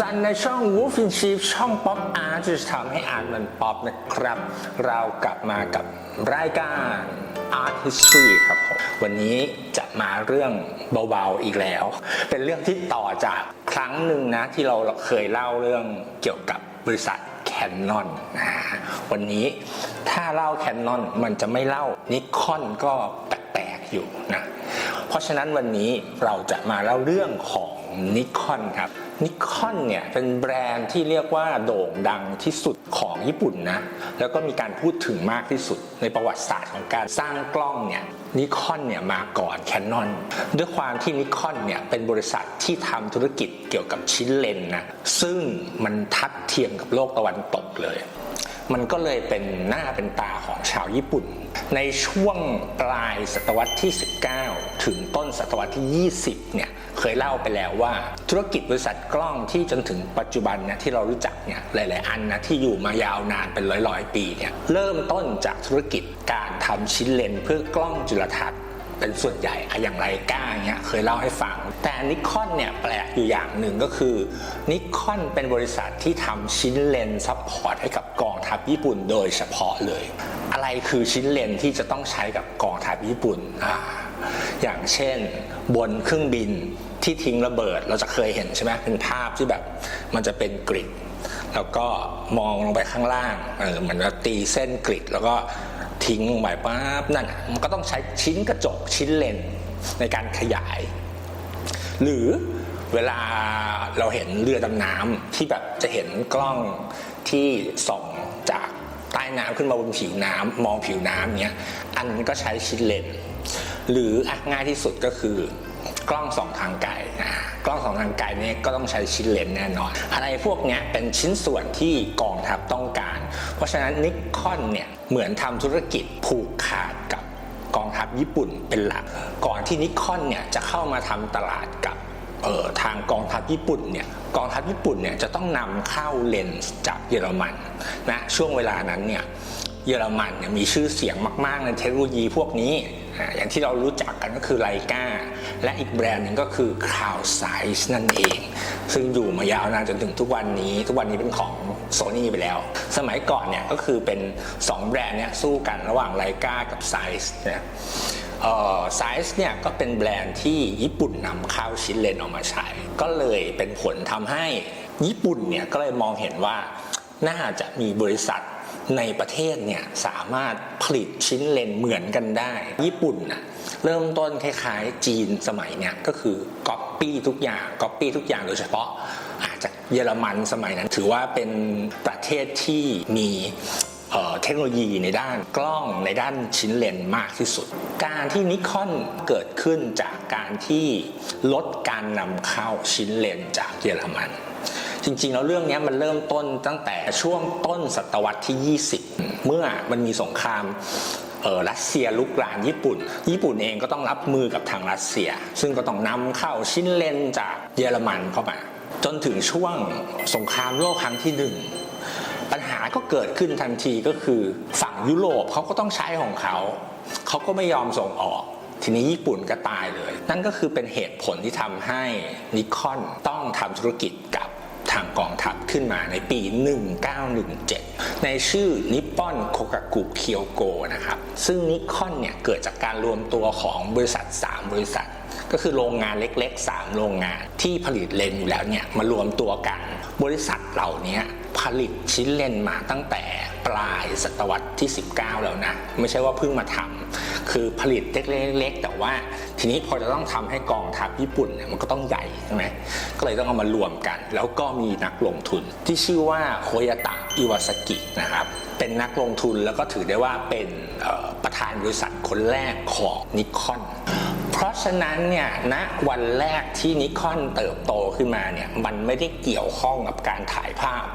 สันในช่อง Wolf in Chief ช่องป๊อปอาร์ตจะทำให้อาร์ตมันป๊อปนะครับ เรากลับมากับรายการ Art History ครับผมวันนี้จะมาเรื่องเบาๆอีกแล้ว เป็นเรื่องที่ต่อจากครั้งหนึ่งนะที่เราเคยเล่าเรื่องเกี่ยวกับบริษัทแคนนอนนะวันนี้ถ้าเล่าแคนนอนมันจะไม่เล่านิคอนก็แปลกๆอยู่นะ เพราะฉะนั้นวันนี้เราจะมาเล่าเรื่องของ นิคอนครับนิคอนเนี่ยเป็นแบรนด์ที่เรียกว่าโด่งดังที่สุดของญี่ปุ่นนะแล้วก็มีการพูดถึงมากที่สุดในประวัติศาสตร์ของการสร้างกล้องเนี่ยนิคอนเนี่ยมาก่อนแคนนอนด้วยความที่นิคอนเนี่ยเป็นบริษัทที่ทำธุรกิจเกี่ยวกับชิ้นเลนนะซึ่งมันทัดเทียมกับโลกตะวันตกเลย มันก็เลยเป็นหน้าเป็นตาของชาวญี่ปุ่น ในช่วงปลายศตวรรษที่ 19 ถึงต้นศตวรรษที่ 20 เนี่ยเคยเล่าไปแล้วว่า ธุรกิจบริษัทกล้องที่จนถึงปัจจุบันเนี่ยที่เรารู้จักเนี่ยหลาย ๆ อันนะที่อยู่มายาวนานเป็นร้อยๆ ปีเนี่ยเริ่มต้นจากธุรกิจการทำชิ้นเลนเพื่อกล้องจุลทรรศน์ เป็นส่วนใหญ่อย่างไรก้าเงี้ยเคยเล่าให้ฟัง แต่นิคอนเนี่ยแปลกอยู่อย่างหนึ่งก็คือนิคอนเป็นบริษัทที่ทำชิ้นเลนส์ซัพพอร์ตให้กับกองทัพญี่ปุ่นโดยเฉพาะเลย อะไรคือชิ้นเลนส์ที่จะต้องใช้กับกองทัพญี่ปุ่นอ่าอย่างเช่น บนเครื่องบินที่ทิ้งระเบิดเราจะเคยเห็นใช่ไหมเป็นภาพที่แบบมันจะเป็นกริดแล้วก็มองลงไปข้างล่างเออเหมือนว่าตีเส้นกริดแล้วก็ ทิ้งลงไปปั๊บนั่นน่ะมันก็ต้องใช้ชิ้นกระจกชิ้นเลนในการขยาย หรือเวลาเราเห็นเรือดำน้ำที่แบบจะเห็นกล้องที่ส่องจากใต้น้ำขึ้นมาบนผิวน้ำมองผิวน้ำเนี้ยอันนั้ก็ใช้ชิ้นเลนหรืออง่ายที่สุดก็คือ กล้องสองทางไกลกล้องสองทางไกลนี่ก็ต้องใช้ชิ้นเลนส์แน่นอน อะไรพวกนี้เป็นชิ้นส่วนที่กองทัพต้องการ เพราะฉะนั้นนิคอนเนี่ยเหมือนทำธุรกิจผูกขาดกับกองทัพญี่ปุ่นเป็นหลัก ก่อนที่นิคอนเนี่ยจะเข้ามาทำตลาดกับเอ่อทางกองทัพญี่ปุ่นเนี่ยกองทัพญี่ปุ่นเนี่ยจะต้องนำเข้าเลนส์จากเยอรมันนะช่วงเวลานั้นเนี่ย เยอรมันเนี่ยมีชื่อเสียงมาก ๆ ในเทคโนโลยีพวกนี้ อย่างที่เรารู้จักกันก็คือไลกาและอีกแบรนด์หนึ่งก็คือ Cloud Size นั่นเอง ซึ่งอยู่มายาวนานจนถึงทุกวันนี้ ทุกวันนี้เป็นของโซ n y ไปแล้ว สมัยก่อนเนี่ยก็คือเป็น 2 แบรนด์เนี่ยสู้กันระหว่างไลกากับ Size เนี่ยไซส์เนี่ยก็เป็นแบรนด์ที่ญี่ปุ่นนำเข้าชิ้นเลนออกมาใช้ ก็เลยเป็นผลทำให้ญี่ปุ่นเนี่ยก็เลยมองเห็นว่าน่าจะมีบริษัท ในประเทศเนี่ยสามารถผลิตชิ้นเลนเหมือนกันได้ ญี่ปุ่นน่ะเริ่มต้นคล้ายๆ จีนสมัยเนี่ยก็คือก๊อปปี้ทุกอย่างก๊อปปี้ทุกอย่างโดยเฉพาะอาจจะเยอรมันสมัยนั้น ถือว่าเป็นประเทศที่มีเเทคโนโลยีในด้านกล้องในด้านชิ้นเลนมากที่สุด การที่นิคอนเกิดขึ้นจากการที่ลดการนำเข้าชิ้นเลนจากเยอรมัน จริงๆ แล้วเรื่องนี้มันเริ่มต้นตั้งแต่ช่วงต้นศตวรรษที่ 20 เมื่อมันมีสงครามเออรัสเซียลุกรานญี่ปุ่น ญี่ปุ่นเองก็ต้องรับมือกับทางรัสเซีย ซึ่งก็ต้องนำเข้าชิ้นเลนจากเยอรมันเข้ามา จนถึงช่วงสงครามโลกครั้งที่หนึ่งปัญหาก็เกิดขึ้นทันทีก็คือฝั่งยุโรปเขาก็ต้องใช้ของเขา เขาก็ไม่ยอมส่งออก ทีนี้ญี่ปุ่นก็ตายเลย นั่นก็คือเป็นเหตุผลที่ทำให้นิคอนต้องทำธุรกิจกับ ทางกองทัพขึ้นมาในปี 1917 ในชื่อนิปปอนโคกากุเคียวโกนะครับ ซึ่งนิคอนเนี่ยเกิดจากการรวมตัวของบริษัท 3 บริษัท ก็คือโรงงานเล็ก ๆ 3 โรงงานที่ผลิตเลนอยู่แล้วเนี่ยมารวมตัวกัน บริษัทเหล่านี้ผลิตชิ้นเลนมาตั้งแต่ปลายศตวรรษที่ 19 แล้วนะ ไม่ใช่ว่าเพิ่งมาทำ คือผลิตเล็กๆแต่ว่าทีนี้พอจะต้องทำให้กองทัพญี่ปุ่นเนี่ยมันก็ต้องใหญ่ใช่ไหมก็เลยต้องเอามารวมกัน แล้วก็มีนักลงทุนที่ชื่อว่าโคยตะอิวาสกินะครับเป็นนักลงทุนแล้วก็ถือได้ว่าเป็นประธานบริษัทคนแรกของนิคอนเพราะฉะนั้นเนี่ยณวันแรกที่นิคอนเติบโตขึ้นมาเนี่ยมันไม่ได้เกี่ยวข้องกับการถ่ายภาพ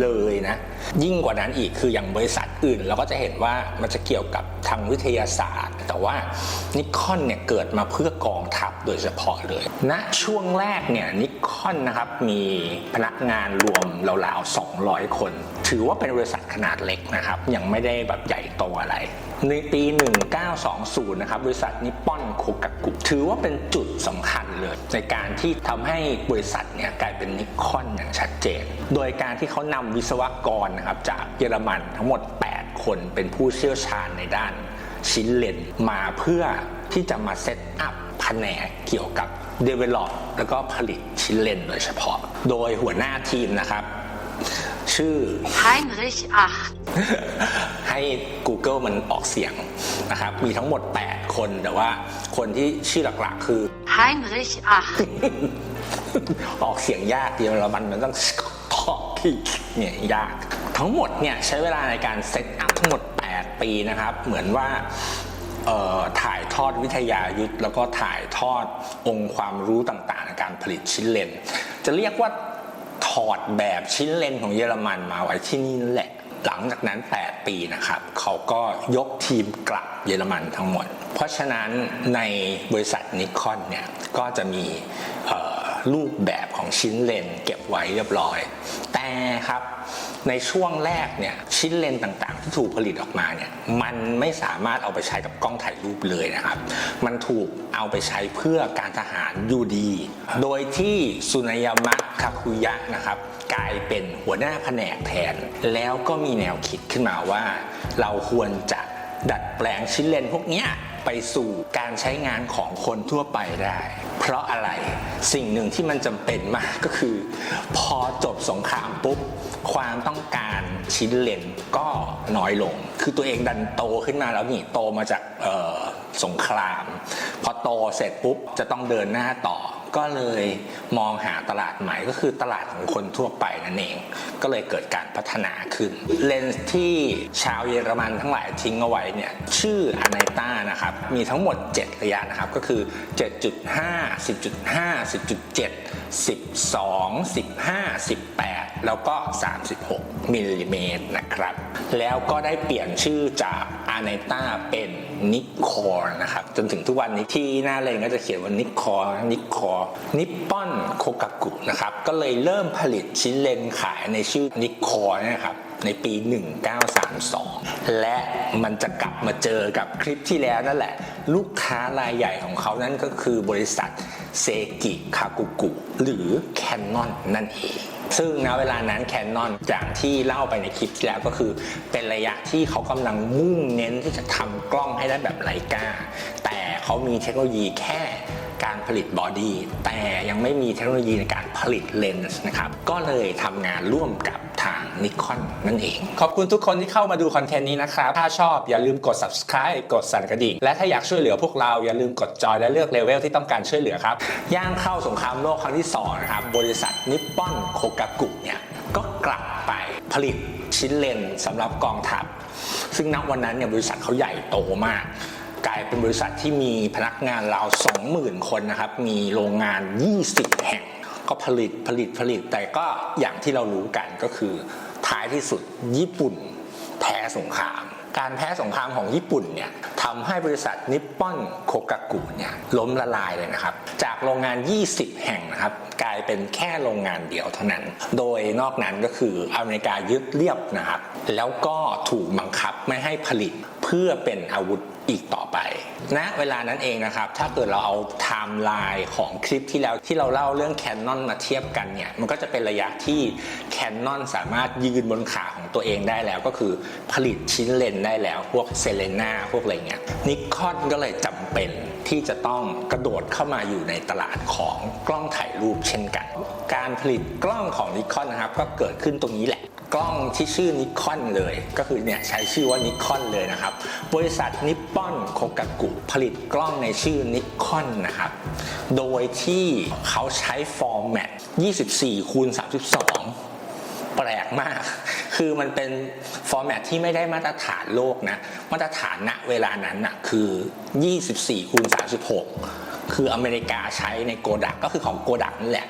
เลยนะ ยิ่งกว่านั้นอีกคืออย่างบริษัทอื่น เราก็จะเห็นว่ามันจะเกี่ยวกับทางวิทยาศาสตร์ แต่ว่านิคอนเนี่ยเกิดมาเพื่อกองทัพโดยเฉพาะเลยณช่วงแรกเนี่ยนิคอนนะครับมีพนักงานรวมราวๆ200 คน ถือว่าเป็นบริษัทขนาดเล็กนะครับ ยังไม่ได้แบบใหญ่โตอะไร ในปี 1920 นะครับบริษัทนิปปอนโคกากุถือว่าเป็นจุดสำคัญเลย ในการที่ทำให้บริษัทเนี่ยกลายเป็นนิคอนอย่างชัดเจน โดยการที่เขานำวิศวกรนะครับจากเยอรมันทั้งหมด 8 คนเป็นผู้เชี่ยวชาญในด้านชิ้นเลนมาเพื่อที่จะมาเซตอัพแผนกเกี่ยวกับ Develop แล้วก็ผลิตชิ้นเลนโดยเฉพาะ โดยหัวหน้าทีมนะครับ ชื่อ Heinrich Acht. ให้ Google มันออกเสียงนะครับ มีทั้งหมด 8 คนแต่ว่าคนที่ชื่อหลักๆ คือ Heinrich Acht. ออกเสียงยากเดียวแล้วมันมันต้อง ที่เนี่ยยากทั้งหมดเนี่ยใช้เวลาในการเซตอัพทั้งหมด 8 ปีนะครับ เหมือนว่าถ่ายทอดวิทยายุทธแล้วก็ถ่ายทอดองค์ความรู้ต่างๆในการผลิตชิ้นเลน จะเรียกว่าถอดแบบชิ้นเลนของเยอรมันมาไว้ที่นี่นั่นแหละ หลังจากนั้น 8 ปีนะครับเขาก็ยกทีมกลับเยอรมันทั้งหมด เพราะฉะนั้นในบริษัทนิคอนเนี่ยก็จะมีเรูปแบบของชิ้นเลนเก็บไว้เรียบร้อย แต่ครับในช่วงแรกเนี่ยชิ้นเลนต่างๆ ที่ถูกผลิตออกมาเนี่ยมันไม่สามารถเอาไปใช้กับกล้องถ่ายรูปเลยนะครับ มันถูกเอาไปใช้เพื่อการทหารยูดี โดยที่สุนยามะคาคุยะนะครับกลายเป็นหัวหน้าแผนกแทน แล้วก็มีแนวคิดขึ้นมาว่า เราควรจะ ดัดแปลงชิ้นเลนพวกนี้ไปสู่การใช้งานของคนทั่วไปได้ เพราะอะไรสิ่งหนึ่งที่มันจำเป็นมากก็คือ พอจบสงครามปุ๊บ ความต้องการชิ้นเลนก็น้อยลง คือตัวเองดันโตขึ้นมาแล้วนี่โตมาจากสงคราม พอโตเสร็จปุ๊บจะต้องเดินหน้าต่อ ก็เลยมองหาตลาดใหม่ก็คือตลาดของคนทั่วไปนั่นเอง ก็เลยเกิดการพัฒนาขึ้น เลนส์ที่ชาวเยอรมันทั้งหลายทิ้งเอาไว้เนี่ยชื่ออานต้านะครับ มีทั้งหมด 7 ระยะนะครับ ก็คือ 7.5 10.5 10.7 12 15 18 แล้วก็ 36มิลลิเมตรนะครับ แล้วก็ได้เปลี่ยนชื่อจากอา n นต้าเป็นนิคอร์นะครับ จนถึงทุกวันนี้ที่หน้าเลนก็จะเขียนว่านิคอร์นิคอร์นิปปอนโคกากุนะครับ ก็เลยเริ่มผลิตชิ้นเลนขายในชื่อนิคอร์นะครับในปี 1932 และมันจะกลับมาเจอกับคลิปที่แล้วนั่นแหละ ลูกค้ารายใหญ่ของเขานั่นก็คือบริษัท เซกิคากุกุหรือแคนนอนนั่นเอง ซึ่งณเวลานั้นแคนนอนอย่างที่เล่าไปในคลิปที่แล้วก็คือ เป็นระยะที่เขากำลังมุ่งเน้นที่จะทำกล้องให้ได้แบบไลกาแต่เขามีเทคโนโลยีแค่การผลิตบอดี้แต่ยังไม่มีเทคโนโลยีในการผลิตเลนส์นะครับ ก็เลยทำงานร่วมกับท นิคอนนั่นเอง ขอบคุณทุกคนที่เข้ามาดูคอนเทนต์นี้นะครับ ถ้าชอบอย่าลืมกด subscribe กดสั่นกระดิ่ง และถ้าอยากช่วยเหลือพวกเราอย่าลืมกดจอยและเลือกเลเวลที่ต้องการช่วยเหลือครับ ย่างเข้าสงครามโลกครั้งที่2นะครับ บริษัทนิปปอนโคกากุเนี่ยก็กลับไปผลิตชิ้นเลนสำหรับกองทัพ ซึ่งณวันนั้นเนี่ยบริษัทเขาใหญ่โตมากกลายเป็นบริษัทที่มีพนักงานราว 20,000 คนนะครับ มีโรงงาน 20 แห่ง ก็ผลิตผลิตผลิต แต่ก็อย่างที่เรารู้กันก็คือ ท้ายที่สุดญี่ปุ่นแพ้สงคราม การแพ้สงครามของญี่ปุ่นเนี่ยทำให้บริษัทนิปปอนโคกากุเนี่ยล้มละลายเลยนะครับ จากโรงงาน 20 แห่งนะครับกลายเป็นแค่โรงงานเดียวเท่านั้น โดยนอกนั้นก็คืออเมริกายึดเรียบนะครับ แล้วก็ถูกบังคับไม่ให้ผลิตเพื่อเป็นอาวุธ อีกต่อไปณนะเวลานั้นเองนะครับ ถ้าเกิดเราเอาไทม์ไลน์ของคลิปที่แล้วที่เราเล่าเรื่องแคนนอนมาเทียบกันเนี่ย มันก็จะเป็นระยะที่แคนนอนสามารถยืนบนขาของตัวเองได้แล้ว ก็คือผลิตชิ้นเลนได้แล้ว พวกเซเลนาพวกอะไรเงี้ยนิคอนก็เลยจำเป็นที่จะต้องกระโดดเข้ามาอยู่ในตลาดของกล้องถ่ายรูปเช่นกัน การผลิตกล้องของนิคอนนะครับ ก็เกิดขึ้นตรงนี้แหละ กล้องที่ชื่อนิคอนเลย ก็คือเนี่ยใช้ชื่อว่านิคอนเลยนะครับ บริษัทนิปปอนโคกากุผลิตกล้องในชื่อนิคอนนะครับ โดยที่เขาใช้ฟอร์แมต 24คูณ32 แปลกมาก คือมันเป็นฟอร์แมตที่ไม่ได้มาตรฐานโลกนะ มาตรฐานณเวลานั้นนะคือ 24คูณ36 คืออเมริกาใช้ในโกดักก็คือของโกดักนั่นแหละ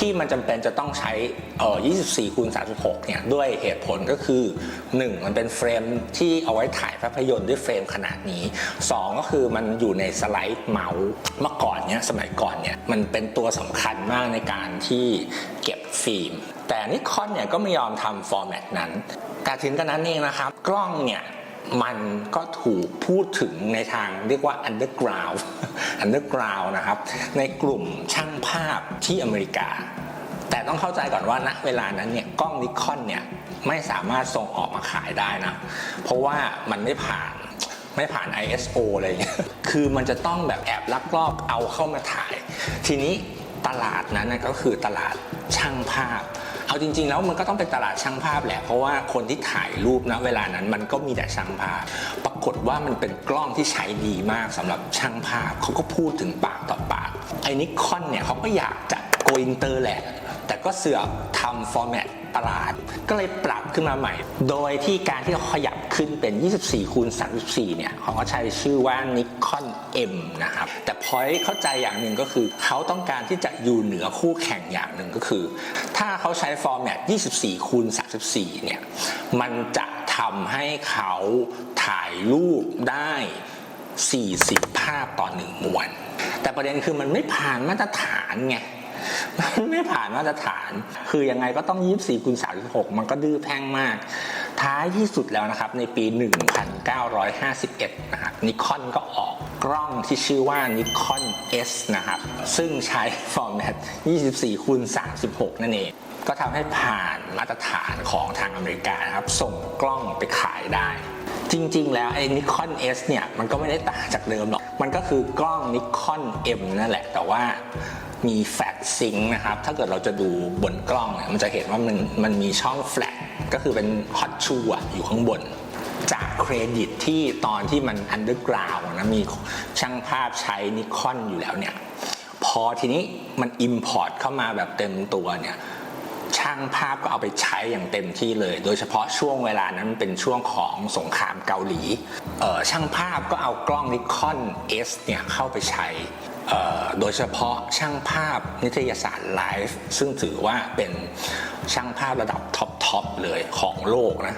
ที่มันจำเป็นจะต้องใช้เอ่อ24 คูณ 36 เนี่ย ด้วยเหตุผลก็คือ 1. มันเป็นเฟรมที่เอาไว้ถ่ายภาพยนตร์ด้วยเฟรมขนาดนี้ 2 ก็คือมันอยู่ในสไลด์เมาส์เมื่อก่อนเนี่ยสมัยก่อนเนี่ย มันเป็นตัวสำคัญมากในการที่เก็บฟิล์ม แต่นิคอนเนี่ยก็ไม่ยอมทำฟอร์แมตนั้น แต่ถึงกระนั้นเองนะครับ กล้องเนี่ย มันก็ถูกพูดถึงในทางเรียกว่า underground underground นะครับ ในกลุ่มช่างภาพที่อเมริกา แต่ต้องเข้าใจก่อนว่าณเวลานั้นเนี่ยกล้องนิคอนเนี่ยไม่สามารถส่งออกมาขายได้นะ เพราะว่ามันไม่ผ่านไม่ผ่าน ISO อะไรอย่างเงี้ย คือมันจะต้องแบบแอบลักลอบเอาเข้ามาถ่าย ทีนี้ตลาดนั้นก็คือตลาดช่างภาพ เอาจริง ๆ แล้วมันก็ต้องเป็นตลาดช่างภาพแหละ เพราะว่าคนที่ถ่ายรูปนะเวลานั้นมันก็มีแต่ช่างภาพ ปรากฏว่ามันเป็นกล้องที่ใช้ดีมากสำหรับช่างภาพเขาก็พูดถึงปากต่อปากไอ้นิคอนเนี่ยเขาก็อยากจะโกอินเตอร์แหละ แต่ก็เสือกทำฟอร์แมตตลาด ก็เลยปรับขึ้นมาใหม่ โดยที่การที่เขาขยับขึ้นเป็น 24 คูณ 34 เนี่ยเขาก็ใช้ชื่อว่า Nikon M นะครับ แต่พอยเข้าใจอย่างหนึ่งก็คือ เขาต้องการที่จะอยู่เหนือคู่แข่งอย่างหนึ่งก็คือ ถ้าเขาใช้ฟอร์แมต 24 คูณ 34 เนี่ย มันจะทำให้เขาถ่ายรูปได้ 40 ภาพต่อหนึ่งมวน แต่ประเด็นคือมันไม่ผ่านมาตรฐานไง มันไม่ผ่านมาตรฐาน คือยังไงก็ต้อง 24คูณ36 มันก็ดื้อแพ่งมาก ท้ายที่สุดแล้วนะครับ ในปี 1951 นะครับนิคอนก็ออกกล้องที่ชื่อว่า Nikon S นะครับ ซึ่งใช้ฟอร์แมต 24คูณ36 นั่นเอง ก็ทำให้ผ่านมาตรฐานของทางอเมริกานะครับ ส่งกล้องไปขายได้ จริง ๆ แล้วไอ้ Nikon S เนี่ย มันก็ไม่ได้ต่างจากเดิมหรอก มันก็คือกล้อง Nikon M นั่นแหละ แต่ว่า มีแฟลชซิงค์นะครับ ถ้าเกิดเราจะดูบนกล้องเนี่ยมันจะเห็นว่ามันมันมีช่องแฟลชก็คือเป็นฮอตชูอะอยู่ข้างบน จากเครดิตที่ตอนที่มันอันเดอร์กราวนะมีช่างภาพใช้นิคอนอยู่แล้วเนี่ย พอทีนี้มัน Import เข้ามาแบบเต็มตัวเนี่ยช่างภาพก็เอาไปใช้อย่างเต็มที่เลย โดยเฉพาะช่วงเวลานั้นเป็นช่วงของสงครามเกาหลีเออช่างภาพก็เอากล้องนิคอน S เนี่ยเข้าไปใช้ โดยเฉพาะช่างภาพนิตยสารไลฟ์ซึ่งถือว่าเป็นช่างภาพระดับท็อปทอปเลยของโลกนะ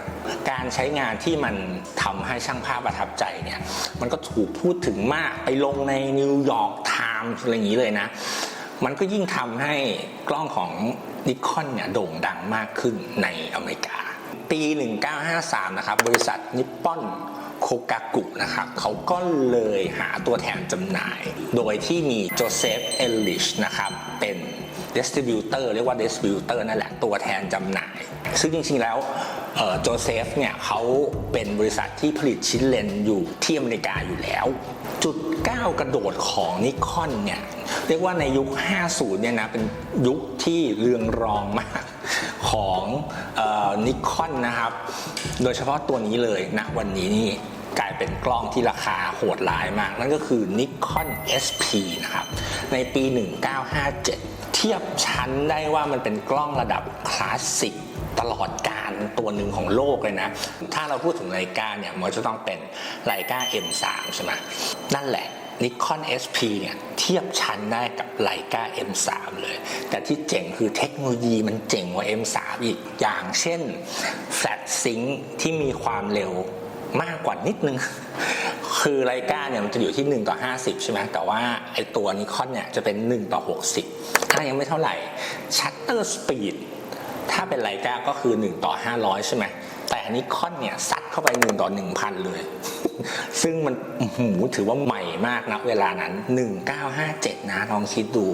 การใช้งานที่มันทำให้ช่างภาพประทับใจเนี่ยมันก็ถูกพูดถึงมากไปลงในนิวยอร์กไทม์อะไรอย่างนี้เลยนะ มันก็ยิ่งทำให้กล้องของนิคอนเนี่ยโด่งดังมากขึ้นในอเมริกา ปี 1953 นะครับ บริษัทนิปปอน โคกากุนะครับเขาก็เลยหาตัวแทนจำหน่าย โดยที่มีโจเซฟเอลลิชนะครับเป็นดิสติบิวเตอร์เรียกว่าดิสติบิวเตอร์นั่นแหละตัวแทนจำหน่าย ซึ่งจริงๆแล้วโจเซฟเนี่ยเขาเป็นบริษัทที่ผลิตชิ้นเลนส์อยู่ที่อเมริกาอยู่แล้ว จุดก้าวกระโดดของนิคอนเนี่ยเรียกว่าในยุค 50 เนี่ยนะเป็นยุคที่เรืองรองมากของนิคอนนะครับ โดยเฉพาะตัวนี้เลยนะวันนี้นี่ กลายเป็นกล้องที่ราคาโหดร้ายมาก นั่นก็คือ Nikon SP นะครับ ในปี 1957 เทียบชั้นได้ว่ามันเป็นกล้องระดับคลาสสิกตลอดการตัวหนึ่งของโลกเลยนะ ถ้าเราพูดถึงไลกาเนี่ยมันจะต้องเป็นไลกา M3 ใช่ไหมนั่นแหละ Nikon SP เนี่ยเทียบชั้นได้กับไลกา M3 เลย แต่ที่เจ๋งคือเทคโนโลยีมันเจ๋งกว่า M3 อีกอย่างเช่น Flat Sync ที่มีความเร็ว มากกว่านิดนึง คือไลกาเนี่ยมันจะอยู่ที่ 1 ต่อ 50 ใช่ไหมแต่ว่าไอตัวนิคอนเนี่ยจะเป็น 1 ต่อ 60 ถ้ายังไม่เท่าไหร่ชัตเตอร์สปีดถ้าเป็นไลกาก็คือ 1 ต่อ 500 ใช่ไหม แต่อันนี้คอนเนี่ยซัดเข้าไป1ต่อ1,000เลย ซึ่งมันหูถือว่าใหม่มากนะเวลานั้น 1957 นะลองคิดดู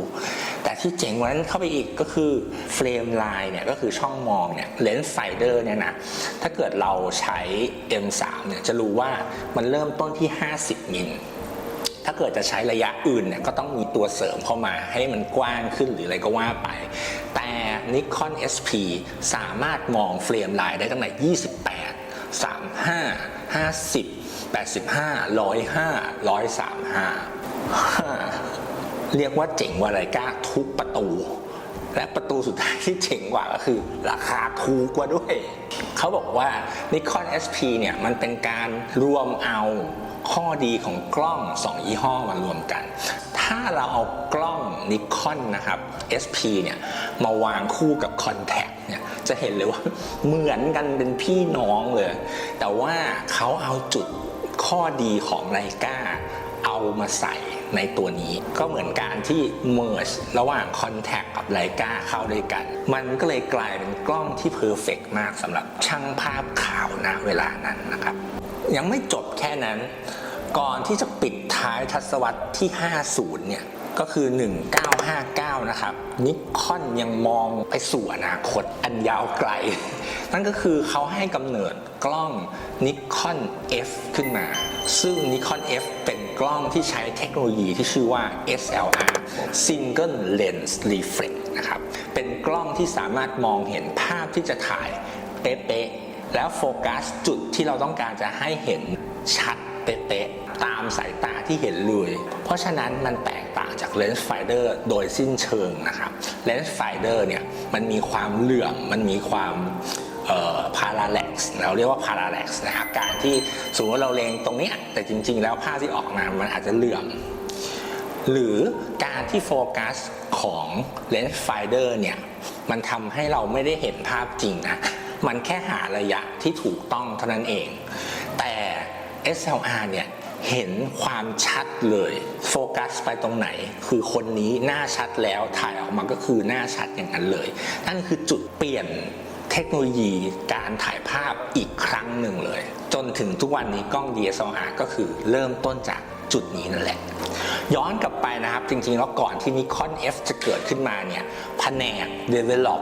แต่ที่เจ๋งกว่านั้นเข้าไปอีกก็คือเฟรมไลน์เนี่ยก็คือช่องมองเนี่ยเลนส์ไฟเดอร์เนี่ยนะ ถ้าเกิดเราใช้ M3 เนี่ยจะรู้ว่ามันเริ่มต้นที่ 50 มิลถ้าเกิดจะใช้ระยะอื่นเนี่ยก็ต้องมีตัวเสริมเข้ามาให้มันกว้างขึ้นหรืออะไรก็ว่าไป Nikon SP สามารถมองเฟรมไลน์ได้ตั้งแต่28 35 50 85 105 135 เรียกว่าเจ๋งว่าไรก้าทุกประตู และประตูสุดท้ายที่เจ๋งกว่าก็คือ ราคาถูกกว่าด้วย เขาบอกว่า Nikon SP เนี่ย มันเป็นการรวมเอาข้อดีของกล้อง 2 ยี่ห้อมารวมกัน ถ้าเราเอากล้องนิคอนนะครับ SP เนี่ยมาวางคู่กับ Contact เนี่ยจะเห็นเลยว่าเหมือนกันเป็นพี่น้องเลย แต่ว่าเขาเอาจุดข้อดีของไลกาเอามาใส่ในตัวนี้ก็เหมือนการที่ merge ระหว่าง Contact กับไลกาเข้าด้วยกัน มันก็เลยกลายเป็นกล้องที่เพอร์เฟกมากสำหรับช่างภาพข่าวนะเวลานั้นนะครับ ยังไม่จบแค่นั้น ก่อนที่จะปิดท้ายทศวรรษที่ 50 เนี่ยก็คือ 1959 นะครับ นิคอนยังมองไปสู่อนาคตอันยาวไกล นั่นก็คือเขาให้กำเนิดกล้องนิคอน F ขึ้นมา ซึ่งนิคอน F เป็นกล้องที่ใช้เทคโนโลยีที่ชื่อว่า SLR Single Lens Reflex นะครับ เป็นกล้องที่สามารถมองเห็นภาพที่จะถ่ายเป๊ะๆแล้วโฟกัสจุดที่เราต้องการจะให้เห็นชัด เป๊ะๆตามสายตาที่เห็นเลย เพราะฉะนั้นมันแตกต่างจากเลนส์ไฟเดอร์โดยสิ้นเชิงนะครับเลนส์ไฟเดอร์เนี่ยมันมีความเหลื่อมมันมีความพาราเล็กซ์เราเรียกว่าพาราเล็กซ์นะครับการที่สมมติเราเลงตรงนี้แต่จริง ๆ แล้วภาพที่ออกมามันอาจจะเหลื่อม หรือการที่โฟกัสของเลนส์ไฟเดอร์เนี่ยมันทำให้เราไม่ได้เห็นภาพจริงนะ มันแค่หาระยะที่ถูกต้องเท่านั้นเอง แต่ SLR เนี่ยเห็นความชัดเลยโฟกัสไปตรงไหน คือคนนี้หน้าชัดแล้วถ่ายออกมาก็คือหน้าชัดอย่างนั้นเลย นั่นคือจุดเปลี่ยนเทคโนโลยีการถ่ายภาพอีกครั้งหนึ่งเลย จนถึงทุกวันนี้กล้อง DSLR ก็คือเริ่มต้นจากจุดนี้นั่นแหละ ย้อนกลับไปนะครับ จริงๆ แล้วก่อนที่ Nikon F จะเกิดขึ้นมาเนี่ยแผนก Develop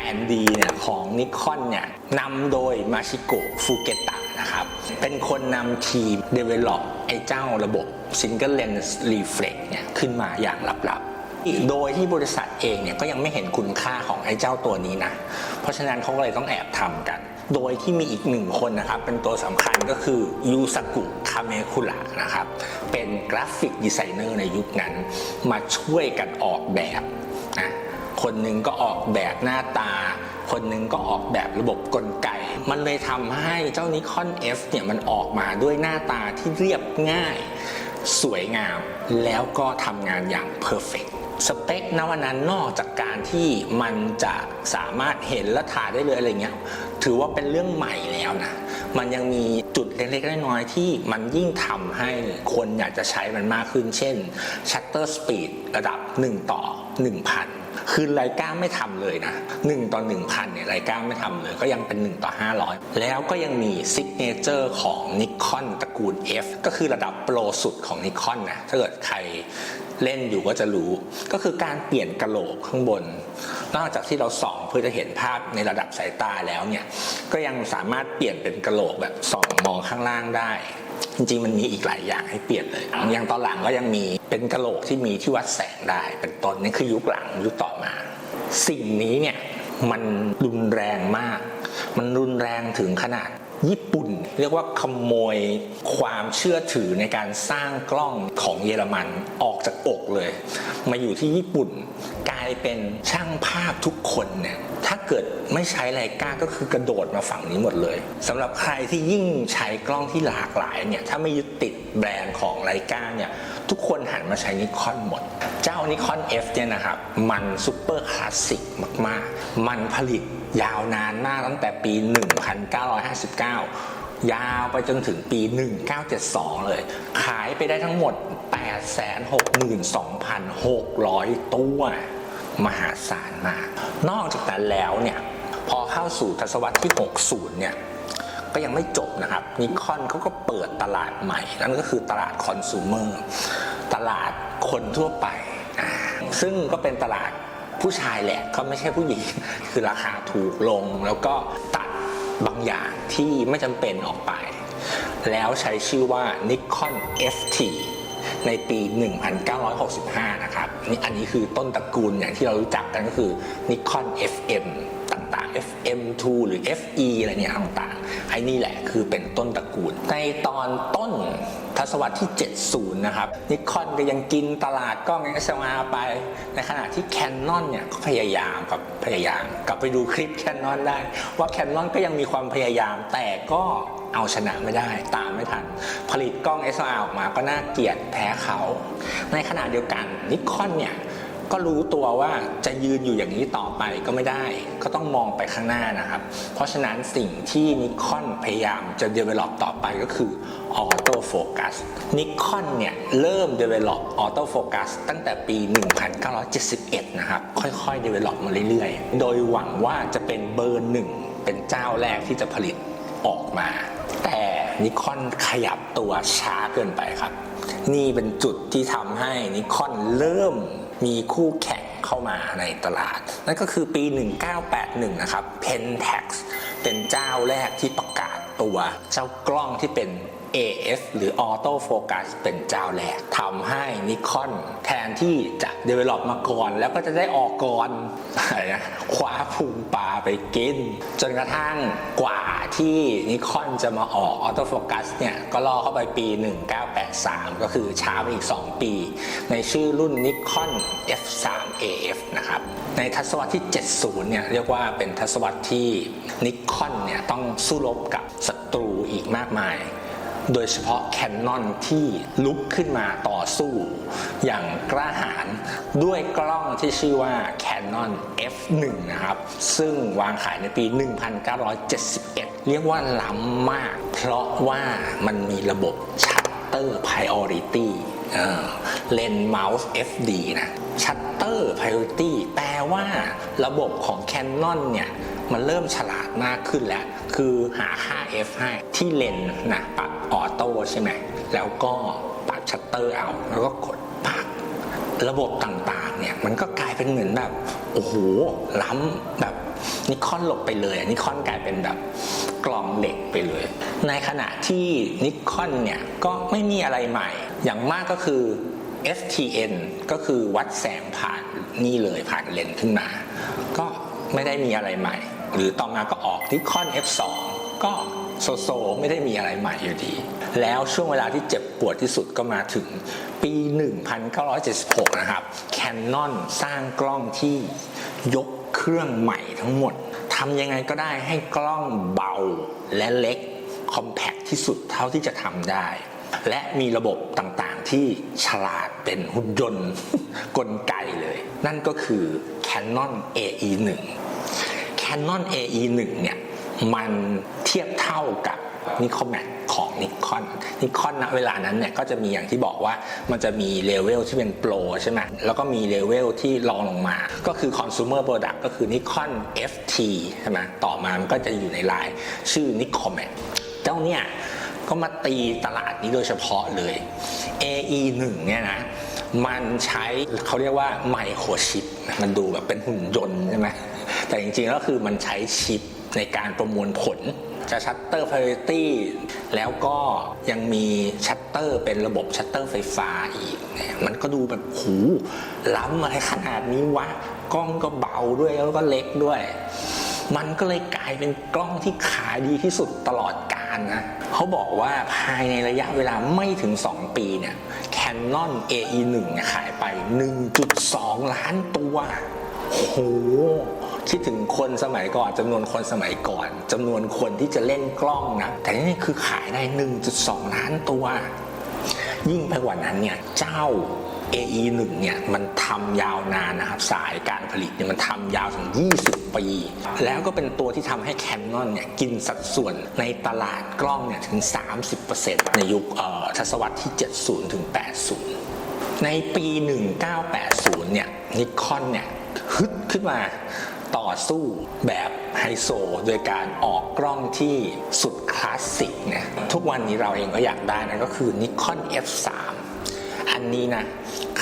R&D เนี่ยของ Nikon เนี่ยนำโดยมาชิโกะฟูเกตะ นะครับ เป็นคนนำทีม Develop ไอ้เจ้าระบบ Single Lens Reflex เนี่ยขึ้นมาอย่างลับๆ โดยที่บริษัทเองเนี่ยก็ยังไม่เห็นคุณค่าของไอ้เจ้าตัวนี้นะ เพราะฉะนั้นเขาก็เลยต้องแอบทำกัน โดยที่มีอีกหนึ่งคนนะครับ เป็นตัวสำคัญก็คือยูสกุคาเมคุระนะครับ เป็นกราฟิกดีไซเนอร์ในยุคนั้น มาช่วยกันออกแบบนะคนหนึ่งก็ออกแบบหน้าตา คนหนึ่งก็ออกแบบระบบกลไก มันเลยทำให้เจ้านิคอน F เนี่ยมันออกมาด้วยหน้าตาที่เรียบง่าย สวยงาม แล้วก็ทำงานอย่างเพอร์เฟกสเปคณวันนั้นนอกจากการที่มันจะสามารถเห็นและถ่ายได้เลยอะไรเงี้ยถือว่าเป็นเรื่องใหม่แล้วนะ มันยังมีจุดเล็กๆน้อยๆที่มันยิ่งทำให้คนอยากจะใช้มันมากขึ้น เช่น shutter speed ระดับ 1 ต่อ 1,000 คือไลกาไม่ทำเลยนะ1ต่อ1,000เนี่ยไลกาไม่ทำเลย ก็ยังเป็น1ต่อ500แล้วก็ยังมีซิกเนเจอร์ของ Nikon ตระกูล F ก็คือระดับโปรสุดของ Nikon นะถ้าเกิดใครเล่นอยู่ก็จะรู้ ก็คือการเปลี่ยนกระโหลกข้างบน นอกจากที่เราส่องเพื่อจะเห็นภาพในระดับสายตาแล้วเนี่ยก็ยังสามารถเปลี่ยนเป็นกระโหลกแบบส่องมองข้างล่างได้ จริงๆมันมีอีกหลายอย่างให้เปลี่ยนเลยอย่างตอนหลังก็ยังมีเป็นกระโหลกที่มีที่วัดแสงได้ เป็นต้นนี่คือยุคหลังยุคต่อมา สิ่งนี้เนี่ยมันรุนแรงมาก มันรุนแรงถึงขนาดญี่ปุ่น เรียกว่าขโมยความเชื่อถือในการสร้างกล้องของเยอรมันออกจากอกเลย มาอยู่ที่ญี่ปุ่น กลายเป็นช่างภาพทุกคนเนี่ย ถ้าเกิดไม่ใช้ไลกาก็คือกระโดดมาฝั่งนี้หมดเลยสำหรับใครที่ยิ่งใช้กล้องที่หลากหลายเนี่ยถ้าไม่ยึดติดแบรนด์ของไลกาเนี่ยทุกคนหันมาใช้นิคอนหมด เจ้านิคอน F เนี่ยนะครับมันซูเปอร์คลาสสิกมากๆ มันผลิตยาวนานมากตั้งแต่ปี 1959ยาวไปจนถึงปี 1972 เลย ขายไปได้ทั้งหมด 862,600 ตัว มหาศาลมาก นอกจากนั้นแล้วเนี่ยพอเข้าสู่ทศวรรษที่ 60 เนี่ยก็ยังไม่จบนะครับนิคอนเขาก็เปิดตลาดใหม่ นั่นก็คือตลาดคอน sumer ตลาดคนทั่วไป ซึ่งก็เป็นตลาดผู้ชายแหละก็ไม่ใช่ผู้หญิง คือราคาถูกลงแล้วก็ตัดบางอย่างที่ไม่จำเป็นออกไป แล้วใช้ชื่อว่า Nikon FT ในปี 1965 นะครับนี่อันนี้คือต้นตระกูลอย่างที่เรารู้จักกันก็คือ Nikon FM ต่างๆ FM2 หรือ FE อะไรเนี่ยต่างๆไอ้นี่แหละคือเป็นต้นตระกูล ในตอนต้นทศวรรษที่ 70 นะครับนิคอนก็ยังกินตลาดกล้อง SLR ไป ในขณะที่ Canon เนี่ยก็พยายามกับพยายาม กลับไปดูคลิป Canon ได้ ว่า Canon ก็ยังมีความพยายามแต่ก็ เอาชนะไม่ได้ตามไม่ทัน ผลิตกล้อง SLR ออกมาก็น่าเกลียดแพ้เขา ในขณะเดียวกันนิคอนเนี่ยก็รู้ตัวว่าจะยืนอยู่อย่างนี้ต่อไปก็ไม่ได้ ก็ต้องมองไปข้างหน้านะครับ เพราะฉะนั้นสิ่งที่นิคอนพยายามจะ develop ต่อไปก็คือ auto focus นิคอนเนี่ยเริ่ม develop auto focus ตั้งแต่ปี 1971 นะครับ ค่อยๆ develop มาเรื่อยๆ โดยหวังว่าจะเป็นเบอร์หนึ่งเป็นเจ้าแรกที่จะผลิตออกมา นิคอนขยับตัวช้าเกินไปครับ นี่เป็นจุดที่ทำให้นิคอนเริ่มมีคู่แข่งเข้ามาในตลาด นั่นก็คือปี 1981 นะครับ Pentax เป็นเจ้าแรกที่ประกาศตัวเจ้ากล้องที่เป็น AF หรือ Auto Focus เป็นเจ้าแรกทำให้นิคอนแทนที่จะ develop มาก่อน แล้วก็จะได้ออกก่อนอะไรนะคว้าพุงปลาไปกิน จนกระทั่งกว่าที่นิคอนจะมาออก Auto Focus เนี่ย ก็รอเข้าไปปี 1983 ก็คือช้าไปอีก 2 ปี ในชื่อรุ่น Nikon F3 AF นะครับ ในทศวรรษที่ 70 เนี่ย เรียกว่าเป็นทศวรรษที่นิคอนเนี่ยต้องสู้รบกับศัตรูอีกมากมาย โดยเฉพาะแคนนอนที่ลุกขึ้นมาต่อสู้ อย่างกล้าหาญด้วยกล้องที่ชื่อว่า Canon F1 นะครับ ซึ่งวางขายในปี 1971 เรียกว่าล้ำมาก เพราะว่ามันมีระบบ Shutter Priority เลนเมาส์ FD นะ Shutter Priority แปลว่าระบบของ Canon เนี่ย มันเริ่มฉลาดมากขึ้นแล้ว คือหาค่า f ให้ที่เลนนะปรับออโต้ใช่ไหมแล้วก็ปรับชัตเตอร์เอา แล้วก็กดปักระบบต่างๆเนี่ยมันก็กลายเป็นเหมือนแบบ โอ้โห ล้ำแบบนิคอนหลบไปเลยนิคอนกลายเป็นแบบกล่องเหล็กไปเลย ในขณะที่นิคอนเนี่ยก็ไม่มีอะไรใหม่ อย่างมากก็คือ FTN ก็คือวัดแสงผ่านนี่เลยผ่านเลนขึ้นมา ก็ไม่ได้มีอะไรใหม่ หรือต่อมาก็ออกนิคอน F2 ก็โซโซไม่ได้มีอะไรใหม่อยู่ดี แล้วช่วงเวลาที่เจ็บปวดที่สุดก็มาถึงปี 1976 นะครับ Canon สร้างกล้องที่ยกเครื่องใหม่ทั้งหมดทำยังไงก็ได้ให้กล้องเบาและเล็ก คอมแพคที่สุดเท่าที่จะทำได้ และมีระบบต่างๆที่ฉลาดเป็นหุ่นยนต์กลไกเลย นั่นก็คือ Canon AE1 Canon AE1 เนี่ยมันเทียบเท่ากับนิคอ m แมทของนิคอนนิคอนณเวลานั้นเนี่ยก็จะมีอย่างที่บอกว่ามันจะมีเลเวลที่เป็นโปรใช่ไหมแล้วก็มีเลเวลที่รองลงมา ก็คือ consumer product ก็คือนิคอน FT ใช่ไหมต่อมามันก็จะอยู่ในลายชื่อนิคอ m แมทเจ้าเนี่ยก็มาตีตลาดนี้โดยเฉพาะเลย AE1 เนี่ยนะมันใช้เขาเรียกว่าไมโครชิปมันดูแบบเป็นหุ่นยนต์ใช่ไหม แต่จริงๆแล้วคือมันใช้ชิปในการประมวลผลจะชัตเตอร์ priority แล้วก็ยังมีชัตเตอร์เป็นระบบชัตเตอร์ไฟฟ้าอีกเนี่ยมันก็ดูแบบหูล้ำอะไรขนาดนี้วะ กล้องก็เบาด้วยแล้วก็เล็กด้วย มันก็เลยกลายเป็นกล้องที่ขายดีที่สุดตลอดกาลนะ เขาบอกว่าภายในระยะเวลาไม่ถึง 2 ปีเนี่ย Canon AE1 เนี่ยขายไป 1.2 ล้านตัวโห คิดถึงคนสมัยก่อนจำนวนคนสมัยก่อนจำนวนคนที่จะเล่นกล้องนะ แต่นี่คือขายได้ 1.2 ล้านตัว ยิ่งไปกว่านั้นเนี่ยเจ้า AE1 เนี่ยมันทำยาวนานนะครับ สายการผลิตเนี่ยมันทำยาวถึง 20 ปี แล้วก็เป็นตัวที่ทำให้ Canon เนี่ยกินสัดส่วนในตลาดกล้องเนี่ยถึง 30%ในยุคเอ่อทศวรรษที่ 70 ถึง 80 ในปี 1980 เนี่ยนิคอนเนี่ยฮึดขึ้นมา ต่อสู้แบบไฮโซ โดยการออกกล้องที่สุดคลาสสิกเนี่ยทุกวันนี้เราเองก็อยากได้นั่นก็คือ Nikon F3 อันนี้นะ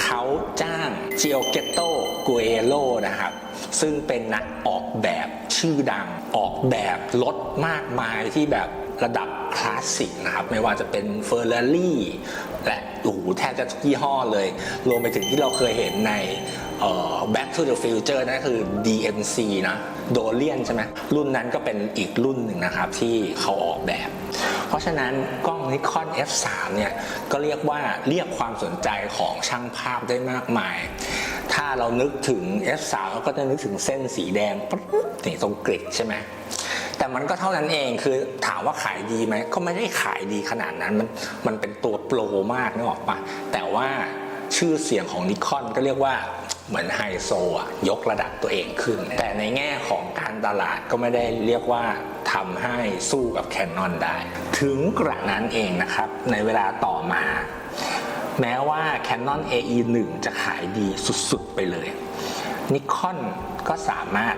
เขาจ้าง g i o g e t t o Guerrero นะครับ ซึ่งเป็นนักออกแบบชื่อดังออกแบบรถมากมายที่แบบระดับคลาสสิกนะครับ ไม่ว่าจะเป็น Ferrari และโอ้โหแทบจะทุกยี่ห้อเลย รวมไปถึงที่เราเคยเห็นใน Back to the Future นั่นคือ DMC นะโดเลียนใช่ไหมรุ่นนั้นก็เป็นอีกรุ่นหนึ่งนะครับที่เขาออกแบบ เพราะฉะนั้นกล้อง Nikon F3 เนี่ยก็เรียกว่าเรียกความสนใจของช่างภาพได้มากมาย ถ้าเรานึกถึง F3 เราก็จะนึกถึงเส้นสีแดงปุ๊บนี่ตรงกริดใช่ไหมแต่มันก็เท่านั้นเองคือถามว่าขายดีไหมก็ไม่ได้ขายดีขนาดนั้นมันมันเป็นตัวโปรมากนึกออกปะแต่ว่า ชื่อเสียงของนิคอนก็เรียกว่าเหมือนไฮโซอะยกระดับตัวเองขึ้น แต่ในแง่ของการตลาดก็ไม่ได้เรียกว่าทำให้สู้กับแคนนอนได้ ถึงกระนั้นเองนะครับ ในเวลาต่อมา แม้ว่า Canon AE1 จะขายดีสุดๆไปเลย Nikon ก็สามารถ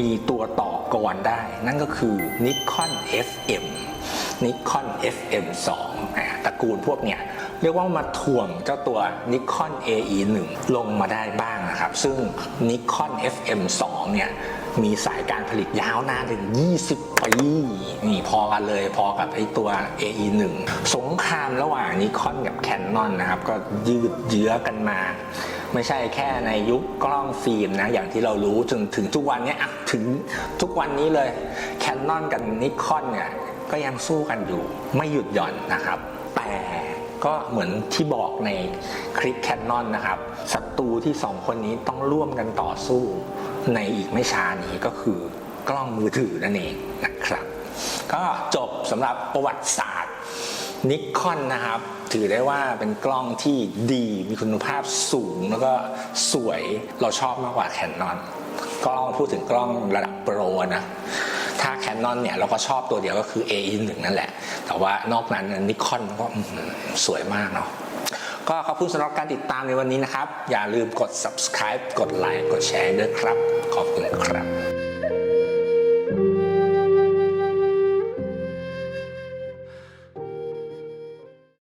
มีตัวต่อกรได้ นั่นก็คือ Nikon FM Nikon FM2 อ่าตระกูลพวกเนี้ย เรียกว่ามาถ่วงเจ้าตัว Nikon AE1 ลงมาได้บ้างนะครับ ซึ่ง Nikon FM2 เนี่ยมีสายการผลิตยาวนานถึง 20 ปี นี่พอกันเลยพอกับไอตัว AE1 สงครามระหว่าง Nikon กับ Canon นนะครับ ก็ยืดเยื้อกันมา ไม่ใช่แค่ในยุคกล้องฟิล์มนะ อย่างที่เรารู้จนถึงทุกวันนี้ถึงทุกวันนี้เลย Canon กับ Nikon เนี่ย ก็ยังสู้กันอยู่ไม่หยุดหย่อนนะครับ แต่ ก็เหมือนที่บอกในคลิป Canon นะครับศัตรูที่สองคนนี้ต้องร่วมกันต่อสู้ในอีกไม่ช้านี้ก็คือกล้องมือถือนั่นเองนะครับ ก็จบสำหรับประวัติศาสตร์นิคอนนะครับ ถือได้ว่าเป็นกล้องที่ดีมีคุณภาพสูงแล้วก็สวยเราชอบมากกว่าแคนนอนกล้องพูดถึงกล้องระดับโปรนะ ถ้าแคนนอนเนี่ยเราก็ชอบตัวเดียวก็คือ AE1 นั่นแหละ แต่ว่านอกนั้นนิคอนก็สวยมากเนาะก็ขอบคุณสำหรับการติดตามในวันนี้นะครับ อย่าลืมกด subscribe กดไลค์กดแชร์ด้วยครับ ขอบคุณครับ